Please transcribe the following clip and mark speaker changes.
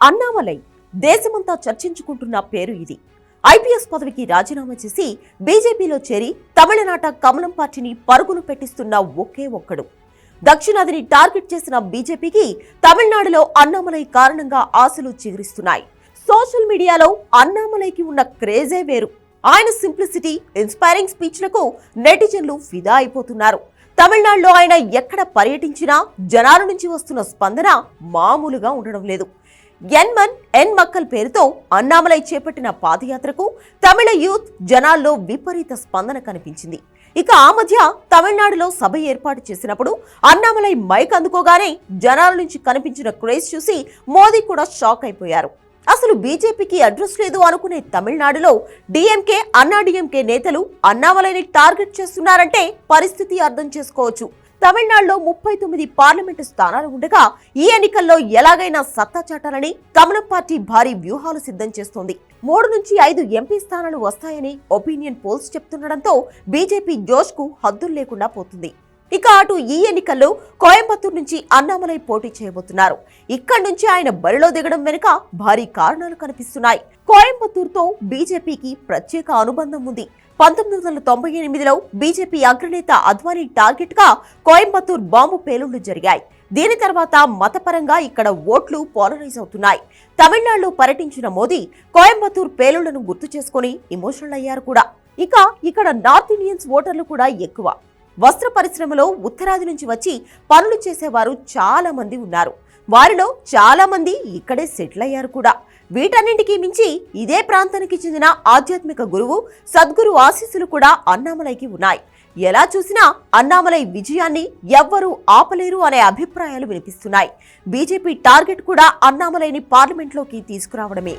Speaker 1: అన్నామలై దేశమంతా చర్చించుకుంటున్న పేరు ఇది. ఐపీఎస్ పదవికి రాజీనామా చేసి బీజేపీలో చేరి తమిళనాట కమలం పార్టీని పరుగులు పెట్టిస్తున్న ఒకే ఒక్కడు. దక్షిణాదిని టార్గెట్ చేసిన బీజేపీకి తమిళనాడులో అన్నామలై కారణంగా ఆశలు చిగురిస్తున్నాయి. సోషల్ మీడియాలో అన్నామలైకి ఉన్న క్రేజే వేరు. ఆయన సింప్లిసిటీ ఇన్స్పైరింగ్ స్పీచ్లకు నెటిజన్లు ఫిదా అయిపోతున్నారు. తమిళనాడులో ఆయన ఎక్కడ పర్యటించినా జనాల నుంచి వస్తున్న స్పందన మామూలుగా ఉండడం లేదు. ఎన్మన్ ఎన్ మక్కల్ పేరుతో అన్నామలై చేపట్టిన పాదయాత్రకు తమిళ యూత్ జనాల్లో విపరీత స్పందన కనిపించింది. ఇక ఆ మధ్య తమిళనాడులో సభ ఏర్పాటు చేసినప్పుడు అన్నామలై మైక్ అందుకోగానే జనాల నుంచి కనిపించిన క్రేజ్ చూసి మోదీ కూడా షాక్ అయిపోయారు. అసలు బీజేపీకి అడ్రస్ లేదు అనుకునే తమిళనాడులో డిఎంకే అన్నాడిఎంకే నేతలు అన్నామలైని టార్గెట్ చేస్తున్నారంటే పరిస్థితి అర్థం చేసుకోవచ్చు. తమిళనాడులో ముప్పై తొమ్మిది పార్లమెంటు స్థానాలు ఉండగా ఈ ఎన్నికల్లో ఎలాగైనా సత్తా చాటాలని కమన పార్టీ భారీ వ్యూహాలు సిద్ధం చేస్తోంది. మూడు నుంచి ఐదు ఎంపీ స్థానాలు వస్తాయని ఒపీనియన్ పోల్స్ చెప్తుండడంతో బీజేపీ జోష్కు హద్దులు లేకుండా పోతుంది. ఇక అటు ఈ ఎన్నికల్లో కోయంబత్తూరు నుంచి అన్నామలై పోటీ చేయబోతున్నారు. ఇక్కడి నుంచి ఆయన బరిలో దిగడం వెనుక భారీ కారణాలు కనిపిస్తున్నాయి. కోయంబత్తూరుతో బీజేపీకి ప్రత్యేక అనుబంధం ఉంది. పంతొమ్మిది వందల తొంభై ఎనిమిదిలో బీజేపీ అగ్రనేత అద్వానీ టార్గెట్గా కోయంబత్తూర్ బాంబు పేలుళ్ళు జరిగాయి. దీని తర్వాత మతపరంగా ఇక్కడ ఓట్లు పోలరైజ్ అవుతున్నాయి. తమిళనాడులో పర్యటించిన మోదీ కోయంబత్తూర్ పేలుళ్ళను గుర్తు చేసుకుని ఎమోషనల్ అయ్యారు కూడా. ఇక ఇక్కడ నార్త్ ఇండియన్స్ ఓటర్లు కూడా ఎక్కువ. వస్త్ర పరిశ్రమలో ఉత్తరాది నుంచి వచ్చి పనులు చేసేవారు చాలా మంది ఉన్నారు. వారిలో చాలా మంది ఇక్కడే సెటిల్ అయ్యారు కూడా. వీటన్నింటికీ మించి ఇదే ప్రాంతానికి చెందిన ఆధ్యాత్మిక గురువు సద్గురు ఆశీస్సులు కూడా అన్నామలైకి ఉన్నాయి. ఎలా చూసినా అన్నామలై విజయాన్ని ఎవ్వరూ ఆపలేరు అనే అభిప్రాయాలు వినిపిస్తున్నాయి. బీజేపీ టార్గెట్ కూడా అన్నామలైని పార్లమెంట్లోకి తీసుకురావడమే.